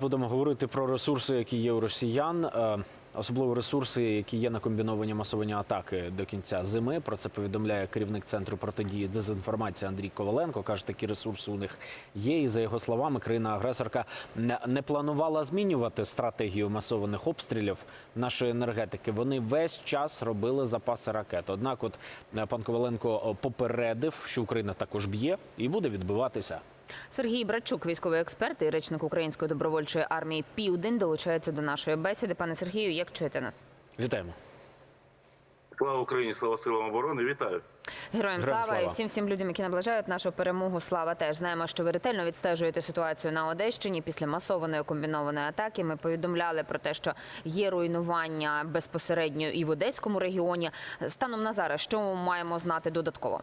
будемо говорити про ресурси, які є у росіян, е, особливо ресурси, які є на комбіновані масовані атаки до кінця зими. Про це повідомляє керівник центру протидії дезінформації Андрій Коваленко. каже, такі ресурси у них є. І за його словами, країна-агресорка не, планувала змінювати стратегію масованих обстрілів нашої енергетики. Вони весь час робили запаси ракет. Однак, от е, пан Коваленко попередив, що Україна також б'є і буде відбиватися. Сергій Братчук, військовий експерт і речник Української добровольчої армії Південь, долучається до нашої бесіди. Пане Сергію, як чуєте нас? Вітаємо. Слава Україні, слава силам оборони. Вітаю. Героям Героям слава, слава. і всім всім людям, які наближають нашу перемогу. Слава теж знаємо, що ви ретельно відстежуєте ситуацію на Одещині після масованої комбінованої атаки. Ми повідомляли про те, що є руйнування безпосередньо і в Одеському регіоні. Станом на зараз, що ми маємо знати додатково?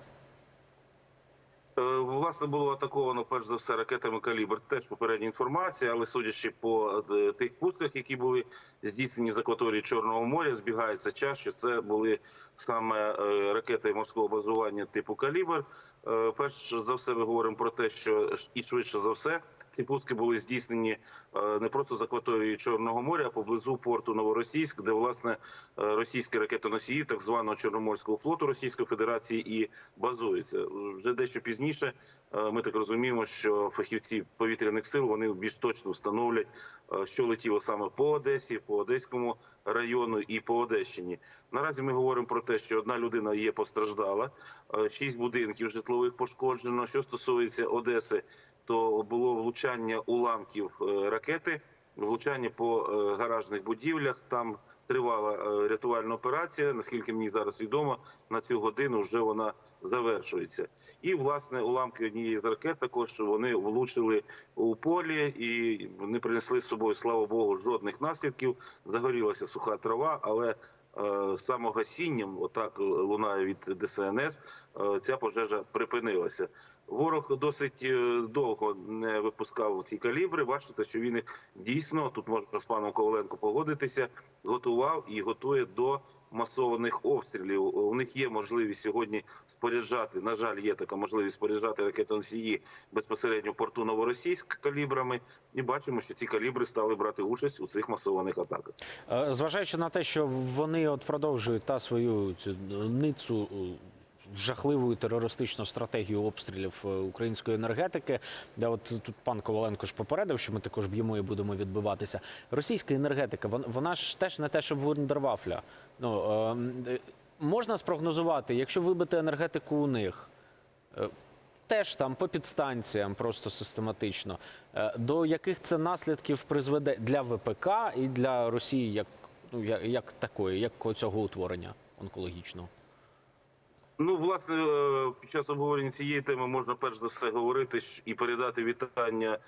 Е, Власне було атаковано перш за все ракетами калібр. Теж попередня інформація, але судячи по е, тих пусках, які були здійснені з акваторії Чорного моря, збігається час, що це були саме е, ракети морського базування типу калібр. Е, Перш за все, ми говоримо про те, що і швидше за все ці пуски були здійснені е, не просто з акваторії Чорного моря, а поблизу порту Новоросійськ, де власне е, російські ракетоносії так званого Чорноморського флоту Російської Федерації і базуються. Вже дещо пізніше ми так розуміємо, що фахівці повітряних сил вони більш точно встановлять, що летіло саме по Одесі, по Одеському району і по Одещині. Наразі ми говоримо про те, що одна людина є постраждала, шість будинків житлових пошкоджено. Що стосується Одеси, то було влучання уламків е, ракети, влучання по е, гаражних будівлях. Там тривала е, рятувальна операція. Наскільки мені зараз відомо, на цю годину вже вона завершується. І власне уламки однієї з ракет також вони влучили у полі і не принесли з собою, слава Богу, жодних наслідків. Загорілася суха трава, але е, самогасінням, отак лунає від ДСНС, е, ця пожежа припинилася. Ворог досить е, довго не випускав ці калібри. Бачите, що він їх дійсно тут можна з паном Коваленко погодитися, готував і готує до масованих обстрілів. У них є можливість сьогодні споряджати. На жаль, є така можливість споряджати ракетоносії безпосередньо порту Новоросійськ калібрами. І бачимо, що ці калібри стали брати участь у цих масованих атаках. Е, Зважаючи на те, що вони от продовжують та свою цю ницу жахливу терористичну стратегію обстрілів е, української енергетики, де от тут пан Коваленко ж попередив, що ми також б'ємо і будемо відбиватися. Російська енергетика, вон- вона ж теж не те, щоб вундервафля. Ну е, е, можна спрогнозувати, якщо вибити енергетику у них. Теж там по підстанціям, просто систематично. До яких це наслідків призведе для ВПК і для Росії як, ну, як, як такої, як цього утворення онкологічного? Ну, власне, е, під час обговорення цієї теми можна перш за все говорити і передати вітання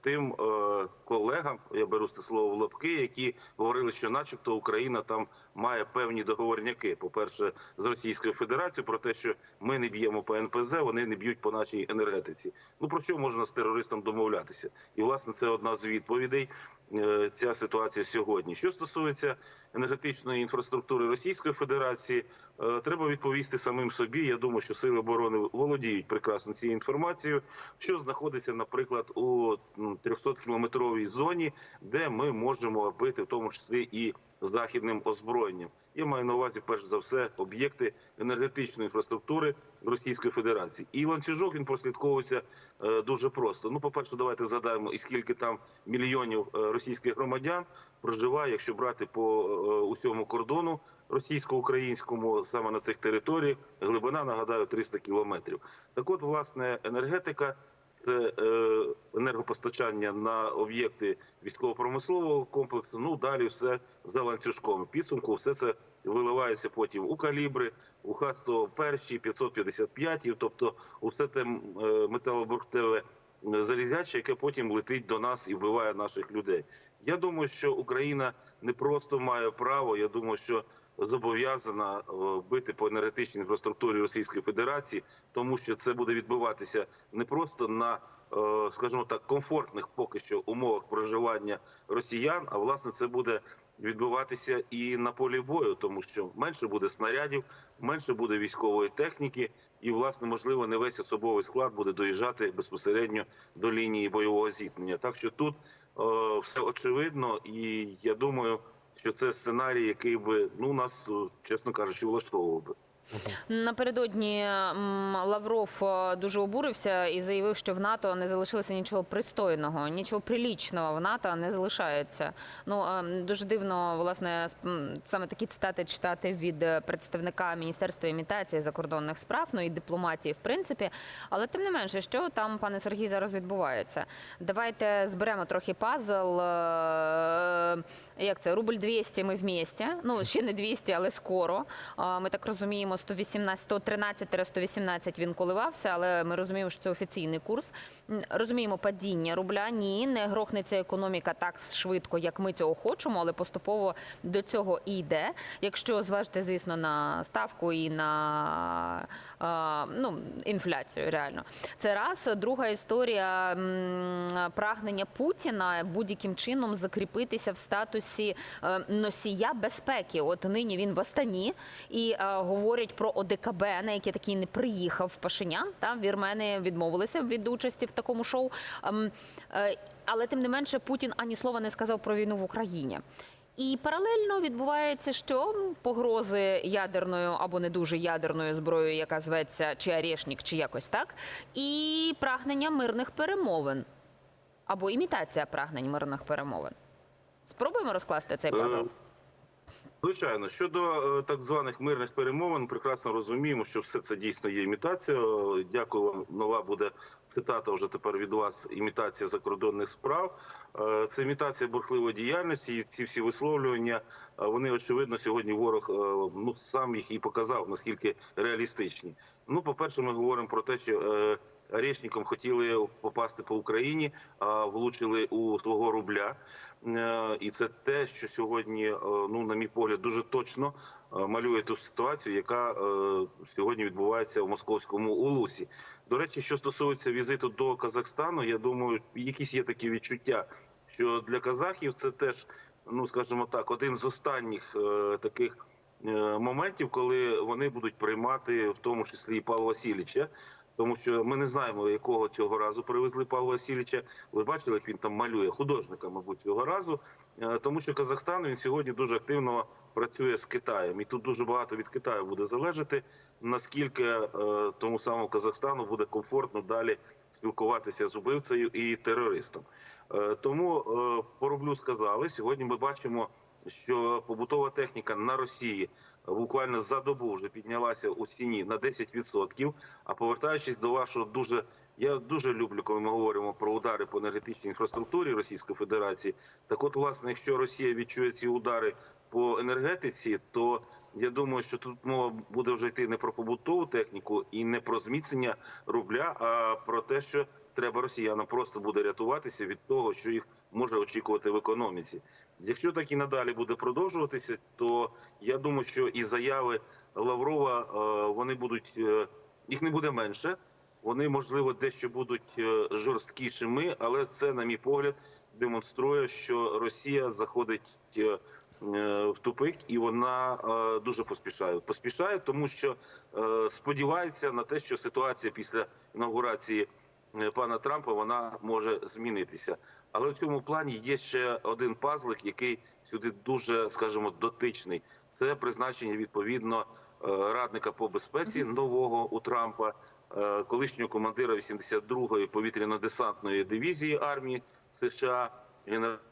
тим е, колегам, я беру це слово в лапки, які говорили, що, начебто, Україна там має певні договорняки. По перше, з Російською Федерацією про те, що ми не б'ємо по НПЗ, вони не б'ють по нашій енергетиці. Ну про що можна з терористом домовлятися? І власне це одна з відповідей. е, Ця ситуація сьогодні. Що стосується енергетичної інфраструктури Російської Федерації, е, треба відповісти самим собі. Я думаю, що сили оборони володіють прекрасно цією інформацією, що знаходиться, наприклад, у 300 кілометровій зоні, де ми можемо бити, в тому числі і західним озброєнням. Я маю на увазі перш за все об'єкти енергетичної інфраструктури Російської Федерації. І ланцюжок він прослідковується е, дуже просто. Ну, по перше, давайте згадаємо, і скільки там мільйонів е, російських громадян проживає, якщо брати по е, усьому кордону російсько-українському саме на цих територіях. Глибина нагадаю 300 кілометрів. Так, от, власне, енергетика. Це енергопостачання на об'єкти військово-промислового комплексу. Ну далі все за ланцюжком. Підсумку все це виливається потім у калібри, у Х-101, 555, тобто усе те м, е, металобуртеве е, залізяче, яке потім летить до нас і вбиває наших людей. Я думаю, що Україна не просто має право. Я думаю, що зобов'язана е, бити по енергетичній інфраструктурі Російської Федерації, тому що це буде відбуватися не просто на, е, скажімо так, комфортних поки що умовах проживання росіян, а власне це буде відбуватися і на полі бою, тому що менше буде снарядів, менше буде військової техніки, і власне можливо не весь особовий склад буде доїжджати безпосередньо до лінії бойового зіткнення. Так що тут е, все очевидно, і я думаю, що це сценарій, який би ну нас, е, чесно кажучи, влаштовував би. Напередодні Лавров е, дуже обурився і заявив, що в НАТО не залишилося нічого пристойного, нічого прилічного в НАТО не залишається. Ну е, дуже дивно, власне, саме такі цитати читати від е, представника міністерства імітації закордонних справ, ну і дипломатії, в принципі. Але тим не менше, що там, пане Сергій, зараз відбувається? Давайте зберемо трохи пазл. Як це рубль 200 ми вмісті. Ну ще не 200, але скоро. Ми так розуміємо, 118, 113-118 він коливався, але ми розуміємо, що це офіційний курс. Розуміємо падіння рубля. Ні, не грохнеться економіка так швидко, як ми цього хочемо, але поступово до цього і йде. Якщо зважити, звісно, на ставку і на ну, інфляцію, реально. Це раз. Друга історія прагнення Путіна будь-яким чином закріпитися в статусі е, носія безпеки. От нині він в Астані і е, говорять про ОДКБ, на яке такий не приїхав Пашинян. Та вірмени відмовилися від участі в такому шоу. Ем, е, але тим не менше Путін ані слова не сказав про війну в Україні. І паралельно відбувається, що погрози ядерною або не дуже ядерною зброєю, яка зветься чи Арешнік, чи якось так, і прагнення мирних перемовин або імітація прагнень мирних перемовин. Спробуємо розкласти цей пазл. Звичайно, щодо е, так званих мирних перемовин, прекрасно розуміємо, що все це дійсно є імітація. Дякую вам. Нова буде цитата вже тепер від вас. Імітація закордонних справ. Е, Це імітація бурхливої діяльності. І ці всі висловлювання е, вони очевидно сьогодні. Ворог ну сам їх і показав наскільки реалістичні. Ну, по перше, ми говоримо про те, що Орешником хотіли попасти по Україні, а влучили у свого рубля. Е, І це те, що сьогодні, е, ну на мій погляд, дуже точно е, малює ту ситуацію, яка сьогодні відбувається в московському улусі. До речі, що стосується візиту до Казахстану, я думаю, якісь є такі відчуття, що для казахів це теж, ну скажімо так, один з останніх таких моментів, коли вони будуть приймати в тому числі і Павла Васильовича. Тому що ми не знаємо, якого цього разу привезли Павла Васильовича. Ви бачили, як він там малює художника, мабуть, цього разу. Е, Тому що Казахстан він сьогодні дуже активно працює з Китаєм, і тут дуже багато від Китаю буде залежати, наскільки е, тому самому Казахстану буде комфортно далі спілкуватися з убивцею і терористом. Е, Тому по рублю сказали сьогодні. Ми бачимо, що побутова техніка на Росії буквально за добу вже піднялася у ціні на 10%. А повертаючись до вашого дуже, я дуже люблю, коли ми говоримо про удари по енергетичній інфраструктурі Російської Федерації. Так, от, власне, якщо Росія відчує ці удари по енергетиці, то я думаю, що тут мова буде вже йти не про побутову техніку і не про зміцнення рубля, а про те, що треба росіянам просто буде рятуватися від того, що їх може очікувати в економіці. Якщо так і надалі буде продовжуватися, то я думаю, що і заяви Лаврова е, вони будуть е, їх не буде менше. Вони можливо дещо будуть е, жорсткішими, але це, на мій погляд, демонструє, що Росія заходить в тупик, і вона дуже поспішає. Поспішає, тому що сподівається на те, що ситуація після інаугурації пана Трампа вона може змінитися. Але в цьому плані є ще один пазлик, який сюди дуже, скажімо, дотичний. Це призначення відповідно е, радника по безпеці нового у Трампа, е, колишнього командира 82-ї повітряно-десантної дивізії армії США,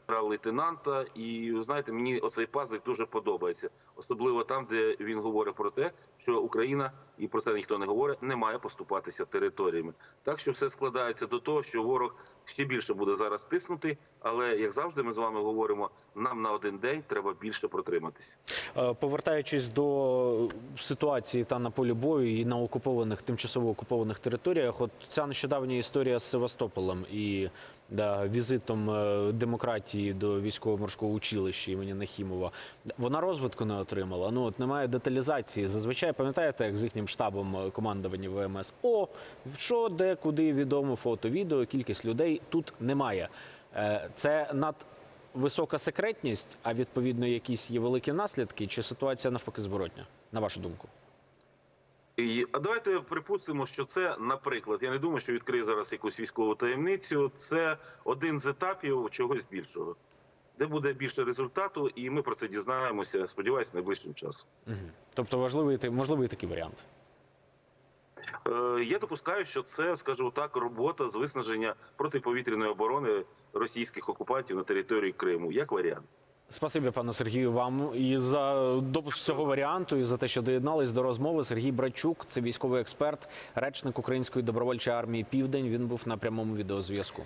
генерал-лейтенанта. І знаєте, мені оцей пазлик дуже подобається, особливо там, де він говорить про те, що Україна і про це ніхто не говорить, не має поступатися територіями. Так що все складається до того, що ворог ще більше буде зараз тиснути. Але як завжди, ми з вами говоримо, нам на один день треба більше протриматися. Е, Повертаючись до ситуації та на полі бою і на окупованих тимчасово окупованих територіях, от ця нещодавня історія з Севастополем і да, візитом е, демократії до військово-морського училища імені Нахімова, вона розвитку не отримала. Ну от немає деталізації. Зазвичай пам'ятаєте, як з їхнім штабом е, командування ВМС? О, що, де, куди відомо, фото, відео, кількість людей тут немає. Е, Це над висока секретність, а відповідно якісь є великі наслідки, чи ситуація навпаки зворотня, на вашу думку? І, а давайте припустимо, що це, наприклад, я не думаю, що відкриє зараз якусь військову таємницю. Це один з етапів чогось більшого, де буде більше результату, і ми про це дізнаємося. Сподіваюся, найближчим часом. Угу. Тобто важливий можливий такий варіант. Е, Я допускаю, що це, скажімо так, робота з виснаження протиповітряної оборони російських окупантів на території Криму, як варіант. Спасибі, пане Сергію, вам і за допуск цього варіанту, і за те, що доєднались до розмови. Сергій Брачук, це військовий експерт, речник Української добровольчої армії Південь. Він був на прямому відеозв'язку.